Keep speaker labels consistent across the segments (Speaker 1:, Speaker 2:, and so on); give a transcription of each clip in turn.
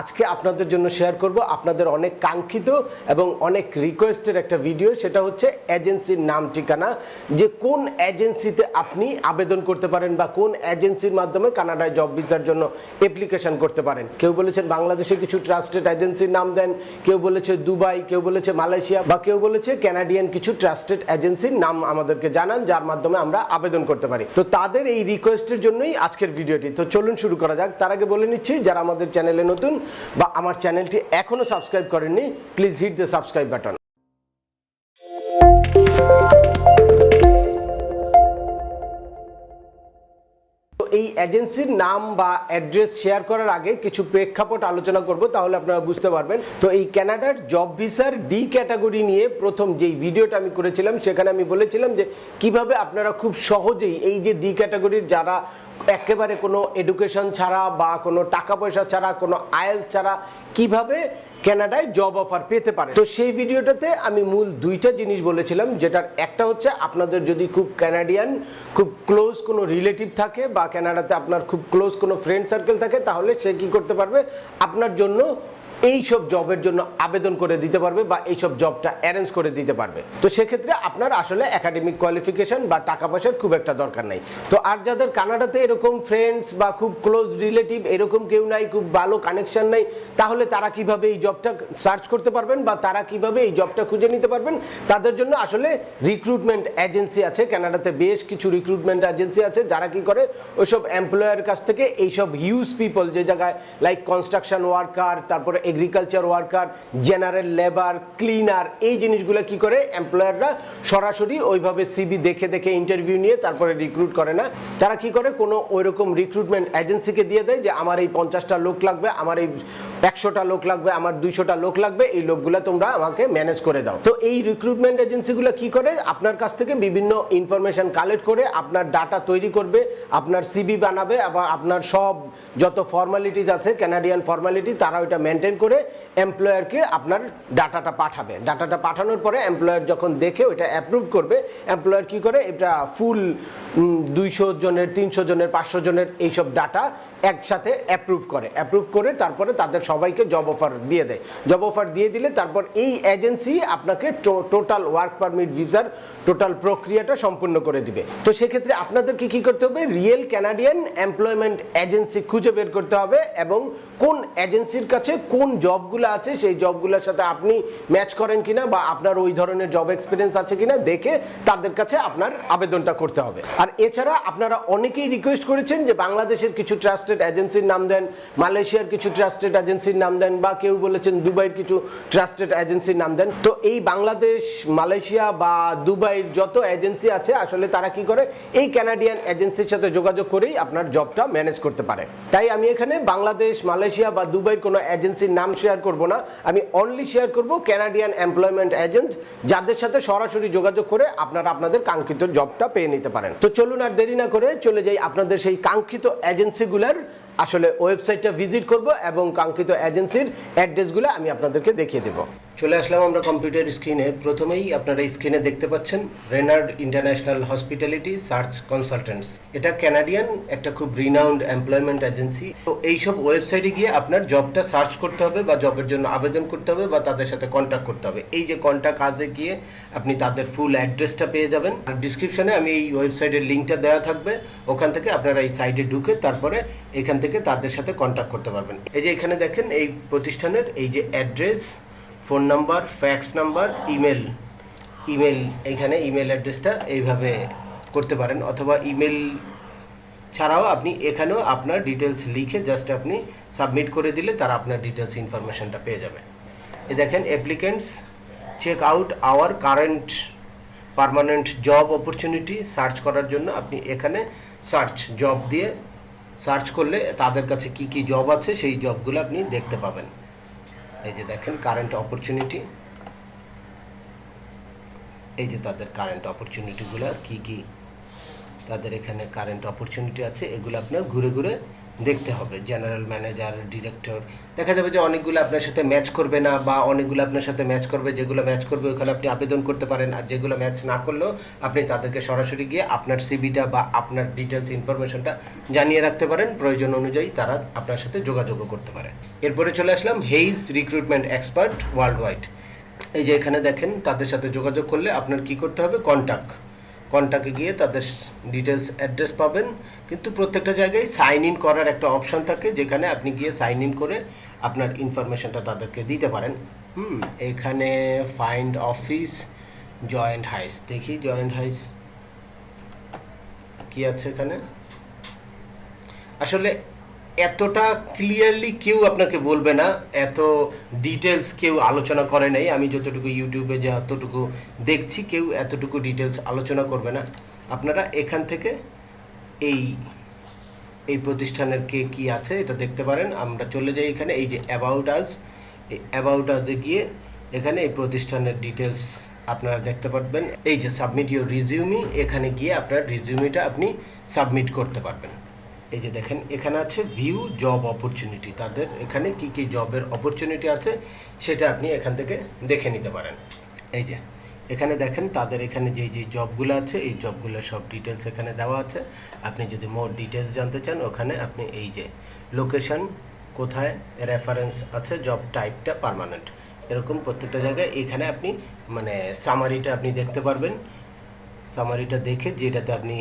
Speaker 1: আজকে আপনাদের জন্য শেয়ার করব আপনাদের অনেক কাঙ্ক্ষিত এবং অনেক রিকোয়েস্টের একটা ভিডিও সেটা হচ্ছে এজেন্সির নাম ঠিকানা, যে কোন এজেন্সিতে আপনি আবেদন করতে পারেন বা কোন এজেন্সির মাধ্যমে কানাডায় জব ভিসার জন্য অ্যাপ্লিকেশন করতে পারেন। কেউ বলেছেন বাংলাদেশে কিছু ট্রাস্টেড এজেন্সির নাম দেন, কেউ বলেছে দুবাই, কেউ বলেছে মালয়েশিয়া, বা কেউ বলেছে ক্যানাডিয়ান কিছু ট্রাস্টেড এজেন্সির নাম আমাদেরকে জানান, যার মাধ্যমে আমরা আবেদন করতে পারি। তো তাদের এই রিকোয়েস্টের জন্যই আজকের ভিডিওটি তো চলুন শুরু করা যাক। তার আগে বলে নিচ্ছি, যারা আমাদের চ্যানেলে নতুন বা আমার চ্যানেলটি এখনও সাবস্ক্রাইব করেননি please hit the subscribe button এই এজেন্সির নাম বা অ্যাড্রেস শেয়ার করার আগে কিছু প্রেক্ষাপট আলোচনা করব, তাহলে আপনারা বুঝতে পারবেন। তো এই ক্যানাডার জব ভিসার ডি ক্যাটাগরি নিয়ে প্রথম যেই ভিডিওটা আমি করেছিলাম, সেখানে আমি বলেছিলাম যে কীভাবে আপনারা খুব সহজেই এই যে ডি ক্যাটাগরির যারা একেবারে কোনো এডুকেশন ছাড়া বা কোনো টাকা পয়সা ছাড়া, কোনো আয়েল ছাড়া কীভাবে ক্যানাডায় জব অফার পেতে পারে? তো সেই ভিডিওটাতে আমি মূল দুইটা জিনিস বলেছিলাম, যেটার একটা হচ্ছে আপনাদের যদি খুব ক্যানাডিয়ান খুব ক্লোজ কোনো রিলেটিভ থাকে বা ক্যানাডাতে আপনার খুব ক্লোজ কোনো ফ্রেন্ড সার্কেল থাকে, তাহলে সে কি করতে পারবে? আপনার জন্য এই সব জবের জন্য আবেদন করে দিতে পারবে বা এই সব জবটা অ্যারেঞ্জ করে দিতে পারবে। তো সেক্ষেত্রে আপনার আসলে একাডেমিক কোয়ালিফিকেশন বা টাকা পয়সার খুব একটা দরকার নাই। তো আর যাদের কানাডাতে এরকম ফ্রেন্ডস বা খুব ক্লোজ রিলেটিভ এরকম কেউ নাই, খুব ভালো কানেকশন নাই, তাহলে তারা কীভাবে এই জবটা সার্চ করতে পারবেন বা তারা কীভাবে এই জবটা খুঁজে নিতে পারবেন, তাদের জন্য আসলে রিক্রুটমেন্ট এজেন্সি আছে। কানাডাতে বেশ কিছু রিক্রুটমেন্ট এজেন্সি আছে, যারা কি করে ওইসব এমপ্লয়ারের কাছ থেকে এইসব হিউজ পিপল যে জায়গায় লাইক কনস্ট্রাকশন ওয়ার্কার তারপরে agriculture worker general labour cleaner এই জিনিসগুলো কি করে? এমপ্লয়াররা সরাসরি ওইভাবে সিবি দেখে দেখে ইন্টারভিউ নিয়ে তারপরে রিক্রুট করে না। তারা কি করে? কোনো ওইরকম রিক্রুটমেন্ট এজেন্সিকে দিয়ে দেয় যে, আমার এই পঞ্চাশটা লোক লাগবে, আমার এই একশোটা লোক লাগবে, আমার দুইশোটা লোক লাগবে, এই লোকগুলো তোমরা আমাকে ম্যানেজ করে দাও। তো এই রিক্রুটমেন্ট এজেন্সিগুলো কি করে? আপনার কাছ থেকে বিভিন্ন ইনফরমেশন কালেক্ট করে আপনার ডাটা তৈরি করবে, আপনার সিবি বানাবে, আবার আপনার সব যত ফর্মালিটিস আছে ক্যানাডিয়ান ফর্মালিটি তারা ওইটা মেনটেন করে এমপ্লয়ারকে আপনার ডাটাটা পাঠাবে। ডাটাটা পাঠানোর পরে এমপ্লয়ার যখন দেখে ওইটা অ্যাপ্রুভ করবে এমপ্লয়ার কি করে? এটা ফুল দুইশো জনের, তিনশো জনের, পাঁচশো জনের এইসব ডাটা একসাথে অ্যাপ্রুভ করে। অ্যাপ্রুভ করে তারপরে তাদের সবাইকে জব অফার দিয়ে দেয়। জব অফার দিয়ে দিলে তারপর এই এজেন্সি আপনাকে টোটাল ওয়ার্ক পারমিট ভিসার টোটাল প্রক্রিয়াটা সম্পূর্ণ করে দিবে। তো সেক্ষেত্রে আপনাদেরকে কি করতে হবে? রিয়েল ক্যানাডিয়ান এমপ্লয়মেন্ট এজেন্সি খুঁজে বের করতে হবে এবং কোন এজেন্সির কাছে কোন জবগুলো আছে, সেই জবগুলোর সাথে আপনি ম্যাচ করেন কিনা বা আপনার ওই ধরনের জব এক্সপিরিয়েন্স আছে কিনা দেখে তাদের কাছে আপনার আবেদনটা করতে হবে। আর এছাড়া আপনারা অনেকেই রিকোয়েস্ট করেছেন যে বাংলাদেশের কিছু ট্রাস্টেড এজেন্সির নাম দেন, মালয়েশিয়ার কিছু ট্রাস্টেড এজেন্সির নাম দেন, বা কেউ বলেছেন দুবাইয়ের কিছু ট্রাস্টেড এজেন্সির নাম দেন। তো এই বাংলাদেশ, মালয়েশিয়া বা দুবাইয়ের যত এজেন্সি আছে, আসলে তারা কি করে? এই ক্যানাডিয়ান এজেন্সির সাথে যোগাযোগ করেই আপনার জবটা ম্যানেজ করতে পারে। তাই আমি এখানে বাংলাদেশ, মালয়েশিয়া বা দুবাইয়ের কোনো এজেন্সির নাম শেয়ার করব না। আমি অনলি শেয়ার করব ক্যানাডিয়ান এমপ্লয়মেন্ট এজেন্ট যাদের সাথে সরাসরি যোগাযোগ করে আপনারা আপনাদের কাঙ্ক্ষিত জবটা পেয়ে নিতে পারেন। তো চলুন আর দেরি না করে চলে যাই আপনাদের সেই কাঙ্ক্ষিত এজেন্সিগুলোর আসলে ওয়েবসাইটটা ভিজিট করব এবং কাঙ্ক্ষিত এজেন্সির অ্যাড্রেসগুলো আমি আপনাদেরকে দেখিয়ে দেবো। চলে আসলাম আমরা কম্পিউটার স্ক্রিনে প্রথমেই আপনারা স্ক্রিনে দেখতে পাচ্ছেন Renard international hospitality search consultants এটা ক্যানাডিয়ান একটা খুব রিনাউন্ড এমপ্লয়মেন্ট এজেন্সি তো এইসব ওয়েবসাইটে গিয়ে আপনার জবটা সার্চ করতে হবে বা জবের জন্য আবেদন করতে হবে বা তাদের সাথে কন্ট্যাক্ট করতে হবে। এই যে কন্ট্যাক্ট কাজে গিয়ে আপনি তাদের ফুল অ্যাড্রেসটা পেয়ে যাবেন। আর ডিসক্রিপশনে আমি এই ওয়েবসাইটের লিঙ্কটা দেওয়া থাকবে। ওখান থেকে আপনারা এই সাইটে ঢুকে তারপরে এখান থেকে তাদের সাথে কন্ট্যাক্ট করতে পারবেন। এই যে এখানে দেখেন এই প্রতিষ্ঠানের এই যে address phone number fax number email email এখানে ইমেল অ্যাড্রেসটা এইভাবে করতে পারেন। অথবা ইমেল ছাড়াও আপনি এখানেও আপনার ডিটেলস লিখে জাস্ট আপনি সাবমিট করে দিলে তারা আপনার ডিটেলস ইনফরমেশনটা পেয়ে যাবে। এ দেখেন applicants check out our current permanent job opportunity search করার জন্য আপনি এখানে সার্চ জব দিয়ে সার্চ করলে তাদের কাছে কি কি জব আছে সেই জবগুলো আপনি দেখতে পাবেন। এই যে দেখেন কারেন্ট অপরচুনিটি এই যে তাদের কারেন্ট অপরচুনিটিগুলো কি কি তাদের এখানে কারেন্ট অপরচুনিটি আছে, এগুলো আপনার ঘুরে ঘুরে দেখতে হবে জেনারেল ম্যানেজার ডিরেক্টর দেখা যাবে যে অনেকগুলো আপনার সাথে ম্যাচ করবে না বা অনেকগুলো আপনার সাথে ম্যাচ করবে, যেগুলো ম্যাচ করবে ওখানে আপনি আবেদন করতে পারেন আর যেগুলো ম্যাচ না করলেও আপনি তাদেরকে সরাসরি গিয়ে আপনার সিবিটা বা আপনার ডিটেলস ইনফরমেশনটা জানিয়ে রাখতে পারেন। প্রয়োজন অনুযায়ী তারা আপনার সাথে যোগাযোগও করতে পারে। এরপরে চলে আসলাম Hays recruitment expert world wide এই যে এখানে দেখেন, তাদের সাথে যোগাযোগ করলে আপনার কি করতে হবে? কন্ট্যাক্ট কন্ট্যাক্টে গিয়ে তাদের ডিটেলস অ্যাড্রেস পাবেন। কিন্তু প্রত্যেকটা জায়গায় সাইন ইন করার একটা অপশান থাকে, যেখানে আপনি গিয়ে সাইন ইন করে আপনার ইনফরমেশনটা তাদেরকে দিতে পারেন। হুম, এখানে ফাইন্ড অফিস জয়েন্ট হাইস দেখি জয়েন্ট হাইস কি আছে এখানে? আসলে এতটা ক্লিয়ারলি কেউ আপনাকে বলবে না, এত ডিটেলস কেউ আলোচনা করে নাই, আমি যতটুকু ইউটিউবে যতটুকু দেখছি, কেউ এতটুকু ডিটেলস আলোচনা করবে না। আপনারা এখান থেকে এই এই প্রতিষ্ঠানের কে কি আছে এটা দেখতে পারেন। আমরা চলে যাই এখানে, এই যে অ্যাবাউট আস এই অ্যাবাউট আজে গিয়ে এখানে এই প্রতিষ্ঠানের ডিটেলস আপনারা দেখতে পারবেন। এই যে সাবমিট ইউর রিজিউমি এখানে গিয়ে আপনার রিজিউমিটা আপনি সাবমিট করতে পারবেন। এই যে দেখেন, এখানে আছে ভিউ জব অপরচুনিটি তাদের এখানে কি কি জবের অপরচুনিটি আছে, সেটা আপনি এখান থেকে দেখে নিতে পারেন। এই যে, এখানে দেখেন, তাদের এখানে যে যে জবগুলো আছে, এই জবগুলোর সব ডিটেলস এখানে দেওয়া আছে। আপনি যদি মোর ডিটেলস জানতে চান, ওখানে আপনি এই যে লোকেশন কোথায় রেফারেন্স আছে জব টাইপটা পার্মানেন্ট এরকম প্রত্যেকটা জায়গায় এখানে আপনি মানে সামারিটা আপনি দেখতে পারবেন। সামারিটা দেখে যেটাতে আপনি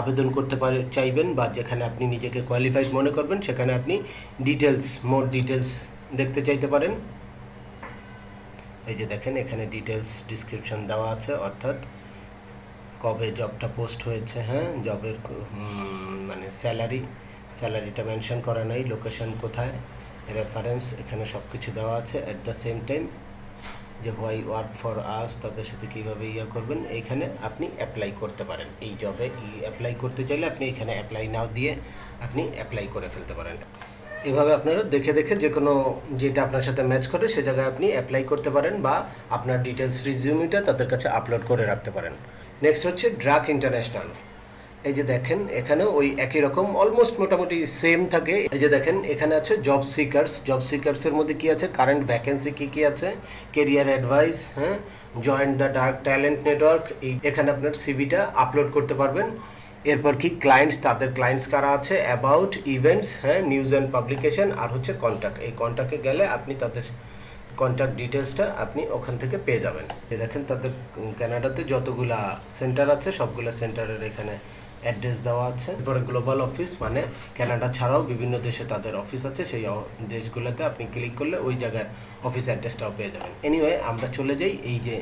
Speaker 1: আবেদন করতে পারে চাইবেন বা যেখানে আপনি নিজেকে কোয়ালিফাইড মনে করবেন, সেখানে আপনি ডিটেলস মোর ডিটেলস দেখতে চাইতে পারেন। এই যে দেখেন, এখানে ডিটেলস ডিসক্রিপশন দেওয়া আছে, অর্থাৎ কবে জবটা পোস্ট হয়েছে হ্যাঁ? জবের মানে স্যালারি স্যালারিটা মেনশন করা নাই লোকেশন কোথায় রেফারেন্স এখানে সব কিছু দেওয়া আছে অ্যাট দ্য সেম টাইম যে হোয়াই ওয়ার্ক ফর আস, তাদের সাথে কীভাবে ইয়ে করবেন এইখানে আপনি অ্যাপ্লাই করতে পারেন। এই জবে অ্যাপ্লাই করতে চাইলে আপনি এখানে অ্যাপ্লাই নাও দিয়ে আপনি অ্যাপ্লাই করে ফেলতে পারেন। এভাবে আপনারা দেখে দেখে যে কোনো যেটা আপনার সাথে ম্যাচ করে, সে জায়গায় আপনি অ্যাপ্লাই করতে পারেন বা আপনার ডিটেলস রিজিউমিটা তাদের কাছে আপলোড করে রাখতে পারেন। নেক্সট হচ্ছে ড্রাক ইন্টারন্যাশনাল এই যে দেখেন এখানে ওই একই রকম অলমোস্ট মোটামুটি সেম থাকে। এই যে দেখেন, এখানে আছে জব সিকার্স জব সিকার্সের মধ্যে কি আছে? কারেন্ট ভ্যাকেন্সি কি কি আছে? কেরিয়ার অ্যাডভাইস হ্যাঁ? Join the dark talent network এই, এখানে আপনার সিভিটা আপলোড করতে পারবেন। এরপর কি ক্লায়েন্টস তাদের ক্লায়েন্টস কারা আছে? অ্যাবাউট ইভেন্টস হ্যাঁ? নিউজ অ্যান্ড পাবলিকেশন আর হচ্ছে কন্ট্যাক্ট এই কন্ট্যাক্টে গেলে আপনি তাদের কন্ট্যাক্ট ডিটেলসটা আপনি ওখান থেকে পেয়ে যাবেন। দেখেন, তাদের কানাডাতে যতগুলা সেন্টার আছে, সবগুলা সেন্টারের এখানে অ্যাড্রেস দেওয়া আছে। এরপরে গ্লোবাল অফিস মানে ক্যানাডা ছাড়াও বিভিন্ন দেশে তাদের অফিস আছে। সেই দেশগুলোতে আপনি ক্লিক করলে ওই জায়গার অফিস অ্যাড্রেসটাও পেয়ে যাবেন। এনিওয়ে আমরা চলে যাই। এই যে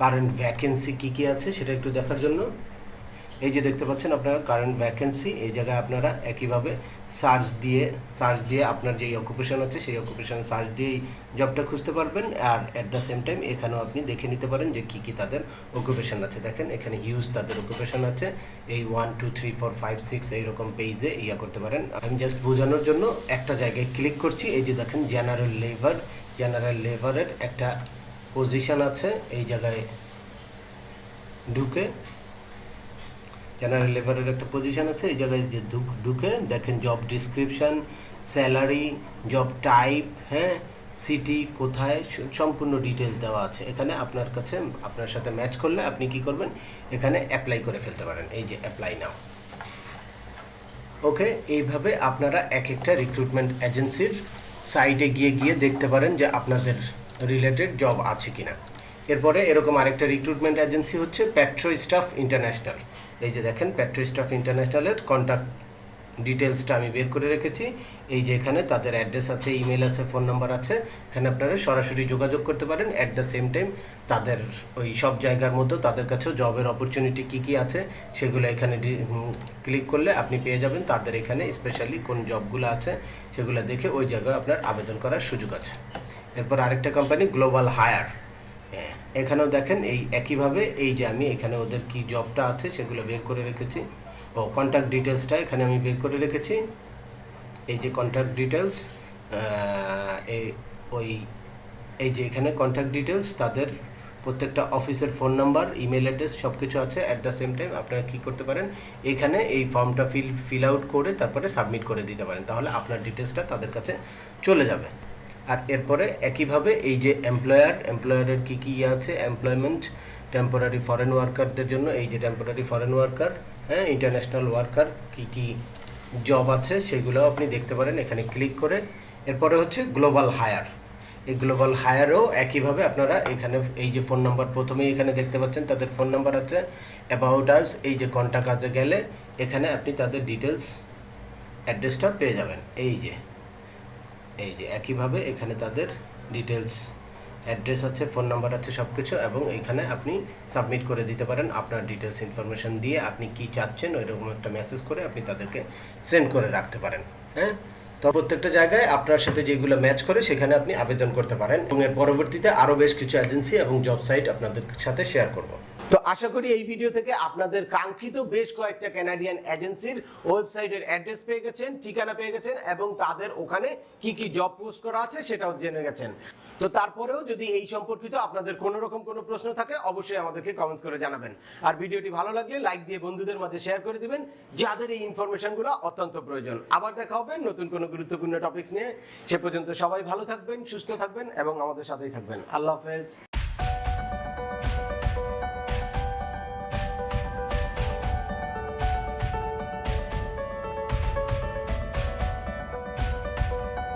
Speaker 1: কারেন্ট ভ্যাকেন্সি কী কী আছে সেটা একটু দেখার জন্য। এই যে দেখতে পাচ্ছেন আপনারা কারেন্ট ভ্যাকেন্সি এই জায়গায় আপনারা একইভাবে সার্চ দিয়ে সার্চ দিয়ে আপনার যেই অকুপেশন আছে, সেই অকুপেশন সার্চ দিয়েই জবটা খুঁজতে পারবেন। আর অ্যাট দ্য সেম টাইম এখানেও আপনি দেখে নিতে পারেন যে কী কী তাদের অকুপেশন আছে। দেখেন, এখানে হিউজ তাদের অকুপেশন আছে। এই one two three four five six এইরকম পেজে ইয়া করতে পারেন। আমি জাস্ট বোঝানোর জন্য একটা জায়গায় ক্লিক করছি। এই যে দেখেন জেনারেল লেবার জেনারেল লেবারের একটা পজিশন আছে। এই জায়গায় ঢুকে জেনারেল লেবারের একটা পজিশন আছে, এই জায়গায় যে ঢুকে দেখেন job description salary job type হ্যাঁ সিটি কোথায় সম্পূর্ণ ডিটেলস দেওয়া আছে। এখানে আপনার কাছে, আপনার সাথে ম্যাচ করলে আপনি কি করবেন? এখানে অ্যাপ্লাই করে ফেলতে পারেন। এই যে অ্যাপ্লাই নাও ওকে এইভাবে আপনারা এক একটা রিক্রুটমেন্ট এজেন্সির সাইটে গিয়ে গিয়ে দেখতে পারেন যে আপনাদের রিলেটেড জব আছে কিনা। এরপরে এরকম আরেকটা রিক্রুটমেন্ট এজেন্সি হচ্ছে পেট্রো স্টাফ ইন্টারন্যাশনাল এই যে দেখেন পেট্রো স্টাফ ইন্টারন্যাশনালের কন্ট্যাক্ট ডিটেলসটা আমি বের করে রেখেছি। এই যে এখানে তাদের অ্যাড্রেস আছে ইমেল আছে ফোন নাম্বার আছে। এখানে আপনারা সরাসরি যোগাযোগ করতে পারেন অ্যাট দ্য সেম টাইম তাদের ওই সব জায়গার মধ্যে তাদের কাছেও জবের অপরচুনিটি কী কী আছে সেগুলো এখানে ক্লিক করলে আপনি পেয়ে যাবেন। তাদের এখানে স্পেশালি কোন জবগুলো আছে সেগুলো দেখে ওই জায়গায় আপনার আবেদন করার সুযোগ আছে। এরপর আরেকটা কোম্পানি গ্লোবাল হায়ার হ্যাঁ, এখানেও দেখেন এই একইভাবে, এই যে আমি এখানে ওদের কি জবটা আছে সেগুলো বের করে রেখেছি। ও কন্ট্যাক্ট ডিটেলসটা এখানে আমি বের করে রেখেছি। এই যে কন্ট্যাক্ট ডিটেলস এই, ওই, এই যে এখানে কন্ট্যাক্ট ডিটেলস তাদের প্রত্যেকটা অফিসের ফোন নাম্বার ইমেল অ্যাড্রেস সব কিছু আছে অ্যাট দ্য সেম টাইম আপনারা কী করতে পারেন? এখানে এই ফর্মটা ফিল ফিল আউট করে তারপরে সাবমিট করে দিতে পারেন। তাহলে আপনার ডিটেলসটা তাদের কাছে চলে যাবে। আর এরপরে একইভাবে এই যে এমপ্লয়ার এমপ্লয়ারের কী কী আছে? এমপ্লয়মেন্ট টেম্পোরারি ফরেন ওয়ার্কারদের জন্য এই যে টেম্পোরারি ফরেন ওয়ার্কার হ্যাঁ ইন্টারন্যাশনাল ওয়ার্কার কী কী জব আছে সেগুলো আপনি দেখতে পারেন, এখানে ক্লিক করে। এরপরে হচ্ছে গ্লোবাল হায়ার এই গ্লোবাল হায়ারও একইভাবে আপনারা এখানে এই যে ফোন নাম্বার প্রথমেই এখানে দেখতে পাচ্ছেন, তাদের ফোন নাম্বার আছে অ্যাবাউট আস এই যে কন্ট্যাক্ট কাজে গেলে এখানে আপনি তাদের ডিটেলস অ্যাড্রেসটা পেয়ে যাবেন। এই যে। এই যে একইভাবে এখানে তাদের ডিটেলস অ্যাড্রেস আছে ফোন নাম্বার আছে সব কিছু এবং এখানে আপনি সাবমিট করে দিতে পারেন আপনার ডিটেলস ইনফরমেশন দিয়ে আপনি কি চাচ্ছেন, ওইরকম একটা মেসেজ করে আপনি তাদেরকে সেন্ড করে রাখতে পারেন হ্যাঁ? তো প্রত্যেকটা জায়গায় আপনার সাথে যেগুলো ম্যাচ করে সেখানে আপনি আবেদন করতে পারেন। এবং এর পরবর্তীতে আরও বেশ কিছু এজেন্সি এবং জব সাইট আপনাদের সাথে শেয়ার করব। তো আশা করি এই ভিডিও থেকে আপনাদের কাঙ্ক্ষিত বেশ কয়েকটা ক্যানাডিয়ান এজেন্সির ওয়েবসাইটের অ্যাড্রেস পেয়ে গেছেন, ঠিকানা পেয়ে গেছেন এবং তাদের ওখানে কি কি জব পোস্ট করা আছে সেটাও জেনে গেছেন। তো তারপরেও যদি এই সম্পর্কিত আপনাদের কোনো রকম কোনো প্রশ্ন থাকে, অবশ্যই আমাদেরকে কমেন্টস করে জানাবেন। আর ভিডিওটি ভালো লাগলে লাইক দিয়ে বন্ধুদের মাঝে শেয়ার করে দিবেন, যাদের এই ইনফরমেশনগুলো অত্যন্ত প্রয়োজন। আবার দেখা হবে নতুন কোনো গুরুত্বপূর্ণ টপিকস নিয়ে। সে পর্যন্ত সবাই ভালো থাকবেন, সুস্থ থাকবেন এবং আমাদের সাথেই থাকবেন। আল্লাহ হাফেজ।